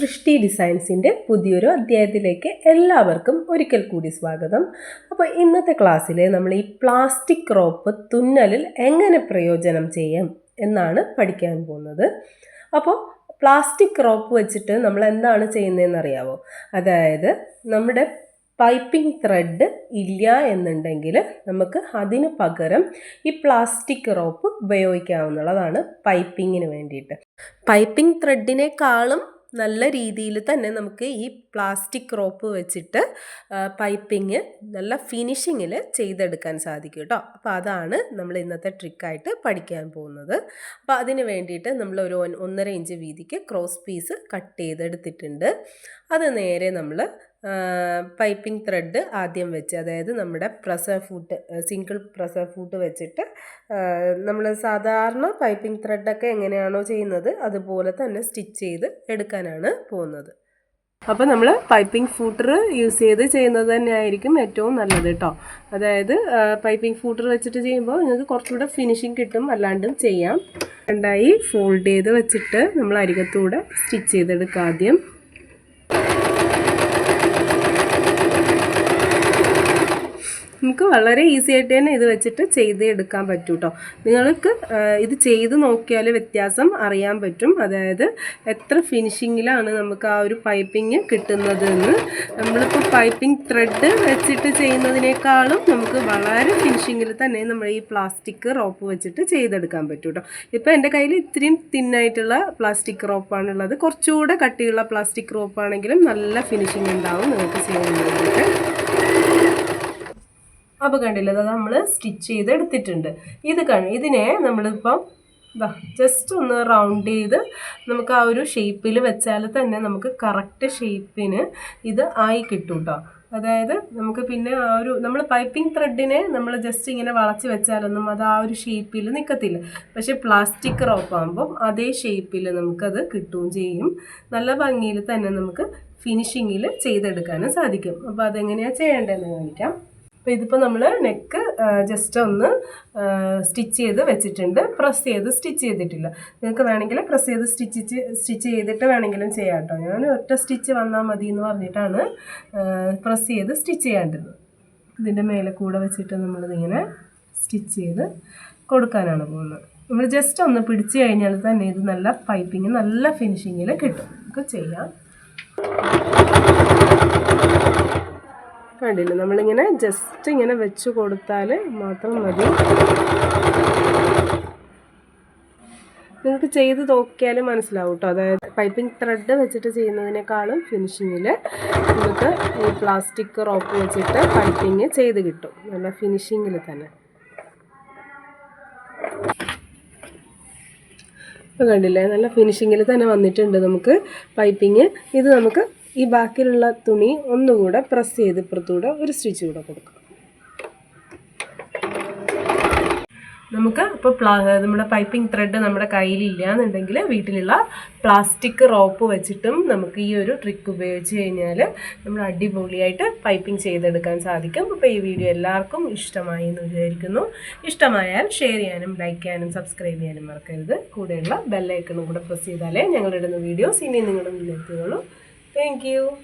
സൃഷ്ടി ഡിസൈൻസിന്റെ പുതിയൊരു അധ്യായത്തിലേക്ക് എല്ലാവർക്കും ഒരിക്കൽ കൂടി സ്വാഗതം. അപ്പോൾ ഇന്നത്തെ ക്ലാസ്സിൽ നമ്മൾ ഈ പ്ലാസ്റ്റിക് ക്രോപ്പ് തുന്നലിൽ എങ്ങനെ പ്രയോജനം ചെയ്യാം എന്നാണ് പഠിക്കാൻ പോകുന്നത്. അപ്പോൾ പ്ലാസ്റ്റിക് ക്രോപ്പ് വെച്ചിട്ട് നമ്മൾ എന്താണ് ചെയ്യുന്നതെന്ന് അറിയാവോ അതായത് നമ്മുടെ പൈപ്പിംഗ് ത്രെഡ് ഇല്ല എന്നുണ്ടെങ്കിൽ നമുക്ക് അതിന് പകരം ഈ പ്ലാസ്റ്റിക് റോപ്പ് ഉപയോഗിക്കാവുന്നതാണ് പൈപ്പിങ്ങിന് വേണ്ടിയിട്ട്. പൈപ്പിംഗ് ത്രെഡിനേക്കാളും നല്ല രീതിയിൽ തന്നെ നമുക്ക് ഈ പ്ലാസ്റ്റിക് റോപ്പ് വെച്ചിട്ട് പൈപ്പിങ് നല്ല ഫിനിഷിങ്ങിൽ ചെയ്തെടുക്കാൻ സാധിക്കും കേട്ടോ അപ്പോൾ അതാണ് നമ്മൾ ഇന്നത്തെ ട്രിക്കായിട്ട് പഠിക്കാൻ പോകുന്നത്. അപ്പോൾ അതിന് വേണ്ടിയിട്ട് നമ്മൾ ഒരു ഒന്നര ഇഞ്ച് വീതിക്ക് ക്രോസ് പീസ് കട്ട് ചെയ്തെടുത്തിട്ടുണ്ട്. അത് നേരെ നമ്മൾ പൈപ്പിംഗ് ത്രെഡ് ആദ്യം വെച്ച് അതായത് നമ്മുടെ presser foot single presser foot വെച്ചിട്ട് നമ്മൾ സാധാരണ പൈപ്പിംഗ് ത്രെഡൊക്കെ എങ്ങനെയാണോ ചെയ്യുന്നത് അതുപോലെ തന്നെ സ്റ്റിച്ച് ചെയ്ത് എടുക്കാനാണ് പോകുന്നത്. അപ്പോൾ നമ്മൾ പൈപ്പിംഗ് ഫൂട്ടർ യൂസ് ചെയ്ത് ചെയ്യുന്നത് തന്നെയായിരിക്കും ഏറ്റവും നല്ലത് കേട്ടോ അതായത് പൈപ്പിംഗ് ഫൂട്ടർ വെച്ചിട്ട് ചെയ്യുമ്പോൾ നിങ്ങൾക്ക് കുറച്ചുകൂടെ ഫിനിഷിങ് കിട്ടും അല്ലാണ്ടും ചെയ്യാം. രണ്ടായി ഫോൾഡ് ചെയ്ത് വെച്ചിട്ട് നമ്മൾ അരികത്തൂടെ സ്റ്റിച്ച് ചെയ്തെടുക്കുക ആദ്യം. നമുക്ക് വളരെ ഈസി ആയിട്ട് തന്നെ ഇത് വെച്ചിട്ട് ചെയ്ത് എടുക്കാൻ പറ്റും കേട്ടോ നിങ്ങൾക്ക് ഇത് ചെയ്ത് നോക്കിയാൽ വ്യത്യാസം അറിയാൻ പറ്റും. അതായത് എത്ര ഫിനിഷിങ്ങിലാണ് നമുക്ക് ആ ഒരു പൈപ്പിങ് കിട്ടുന്നത് എന്ന് നമ്മളിപ്പോൾ പൈപ്പിംഗ് ത്രെഡ് വെച്ചിട്ട് ചെയ്യുന്നതിനേക്കാളും നമുക്ക് വളരെ ഫിനിഷിങ്ങിൽ തന്നെ നമ്മൾ ഈ പ്ലാസ്റ്റിക് റോപ്പ് വെച്ചിട്ട് ചെയ്തെടുക്കാൻ പറ്റും കേട്ടോ ഇപ്പോൾ എന്റെ കയ്യിൽ ഇത്രയും തിന്നായിട്ടുള്ള പ്ലാസ്റ്റിക് റോപ്പാണുള്ളത് കുറച്ചുകൂടെ കട്ടിയുള്ള പ്ലാസ്റ്റിക് റോപ്പാണെങ്കിലും നല്ല ഫിനിഷിംഗ് ഉണ്ടാവും നിങ്ങൾക്ക് ചെയ്യാൻ വേണ്ടിയിട്ട്. അപ്പോൾ കണ്ടില്ല അത് നമ്മൾ സ്റ്റിച്ച് ചെയ്ത് എടുത്തിട്ടുണ്ട് ഇത് കഴിഞ്ഞ് ഇതിനെ നമ്മളിപ്പം ഇതാ ജസ്റ്റ് ഒന്ന് റൗണ്ട് ചെയ്ത് നമുക്ക് ആ ഒരു ഷേപ്പിൽ വെച്ചാൽ തന്നെ നമുക്ക് കറക്റ്റ് ഷേപ്പിന് ഇത് ആയി കിട്ടും കേട്ടോ അതായത് നമുക്ക് പിന്നെ ആ ഒരു നമ്മൾ പൈപ്പിംഗ് ത്രെഡിനെ നമ്മൾ ജസ്റ്റ് ഇങ്ങനെ വളച്ച് വെച്ചാലൊന്നും അത് ആ ഒരു ഷേപ്പിൽ നിൽക്കത്തില്ല പക്ഷേ പ്ലാസ്റ്റിക് റോപ്പ് ആകുമ്പം അതേ ഷേപ്പിൽ നമുക്കത് കിട്ടുകയും ചെയ്യും. നല്ല ഭംഗിയിൽ തന്നെ നമുക്ക് ഫിനിഷിങ്ങിൽ ചെയ്തെടുക്കാനും സാധിക്കും. അപ്പോൾ അതെങ്ങനെയാണ് ചെയ്യേണ്ടതെന്ന് കാണിക്കാം. അപ്പോൾ ഇതിപ്പോൾ നമ്മൾ നെക്ക് ജസ്റ്റ് ഒന്ന് സ്റ്റിച്ച് ചെയ്ത് വെച്ചിട്ടുണ്ട്. പ്രസ് ചെയ്ത് സ്റ്റിച്ച് ചെയ്തിട്ടില്ല. നിങ്ങൾക്ക് വേണമെങ്കിൽ പ്രസ് ചെയ്ത് സ്റ്റിച്ച് സ്റ്റിച്ച് ചെയ്തിട്ട് വേണമെങ്കിലും ചെയ്യാം കേട്ടോ ഞാൻ ഒറ്റ സ്റ്റിച്ച് വന്നാൽ മതി എന്ന് പറഞ്ഞിട്ടാണ് പ്രസ് ചെയ്ത് സ്റ്റിച്ച് ചെയ്യാണ്ടിരുന്നത്. ഇതിന്റെ മേലെ കൂടെ വെച്ചിട്ട് നമ്മളിതിങ്ങനെ സ്റ്റിച്ച് ചെയ്ത് കൊടുക്കാനാണ് പോകുന്നത്. നമ്മൾ ജസ്റ്റ് ഒന്ന് പിടിച്ചു കഴിഞ്ഞാൽ തന്നെ ഇത് നല്ല പൈപ്പിങ് നല്ല ഫിനിഷിങ്ങിൽ കിട്ടും. നമുക്ക് ചെയ്യാം. കണ്ടില്ല. നമ്മളിങ്ങനെ ജസ്റ്റ് ഇങ്ങനെ വെച്ച് കൊടുത്താൽ മാത്രം മതി. നിങ്ങൾക്ക് ചെയ്ത് നോക്കിയാൽ മനസ്സിലാവും കേട്ടോ അതായത് പൈപ്പിംഗ് ത്രെഡ് വെച്ചിട്ട് ചെയ്യുന്നതിനേക്കാളും ഫിനിഷിങ്ങിൽ നിങ്ങൾക്ക് ഈ പ്ലാസ്റ്റിക് റോപ്പ് വെച്ചിട്ട് പൈപ്പിങ് ചെയ്ത് കിട്ടും. നല്ല ഫിനിഷിങ്ങിൽ തന്നെ. കണ്ടില്ലേ? നല്ല ഫിനിഷിങ്ങിൽ തന്നെ വന്നിട്ടുണ്ട് നമുക്ക് പൈപ്പിങ് ഇത് നമുക്ക് ഈ ബാക്കിയുള്ള തുണി ഒന്നുകൂടെ പ്രസ് ചെയ്ത് ഇപ്പുറത്തൂടെ ഒരു സ്റ്റിച്ച് കൂടെ കൊടുക്കുക നമുക്ക് ഇപ്പോൾ പ്ലാ നമ്മുടെ പൈപ്പിംഗ് ത്രെഡ് നമ്മുടെ കയ്യിലില്ല എന്നുണ്ടെങ്കിൽ വീട്ടിലുള്ള പ്ലാസ്റ്റിക് റോപ്പ് വെച്ചിട്ടും നമുക്ക് ഈ ഒരു ട്രിക്ക് ഉപയോഗിച്ച് കഴിഞ്ഞാൽ നമ്മൾ അടിപൊളിയായിട്ട് പൈപ്പിംഗ് ചെയ്തെടുക്കാൻ സാധിക്കും. അപ്പോൾ ഈ വീഡിയോ എല്ലാവർക്കും ഇഷ്ടമായി എന്ന് വിചാരിക്കുന്നു. ഇഷ്ടമായാൽ ഷെയർ ചെയ്യാനും ലൈക്ക് ചെയ്യാനും സബ്സ്ക്രൈബ് ചെയ്യാനും മറക്കരുത്. കൂടെയുള്ള ബെല്ലൈക്കണും കൂടെ പ്രസ് ചെയ്താലേ ഞങ്ങളിടുന്ന വീഡിയോസ് ഇനി നിങ്ങളുടെ മുന്നിലെത്തുകയുള്ളൂ Thank you.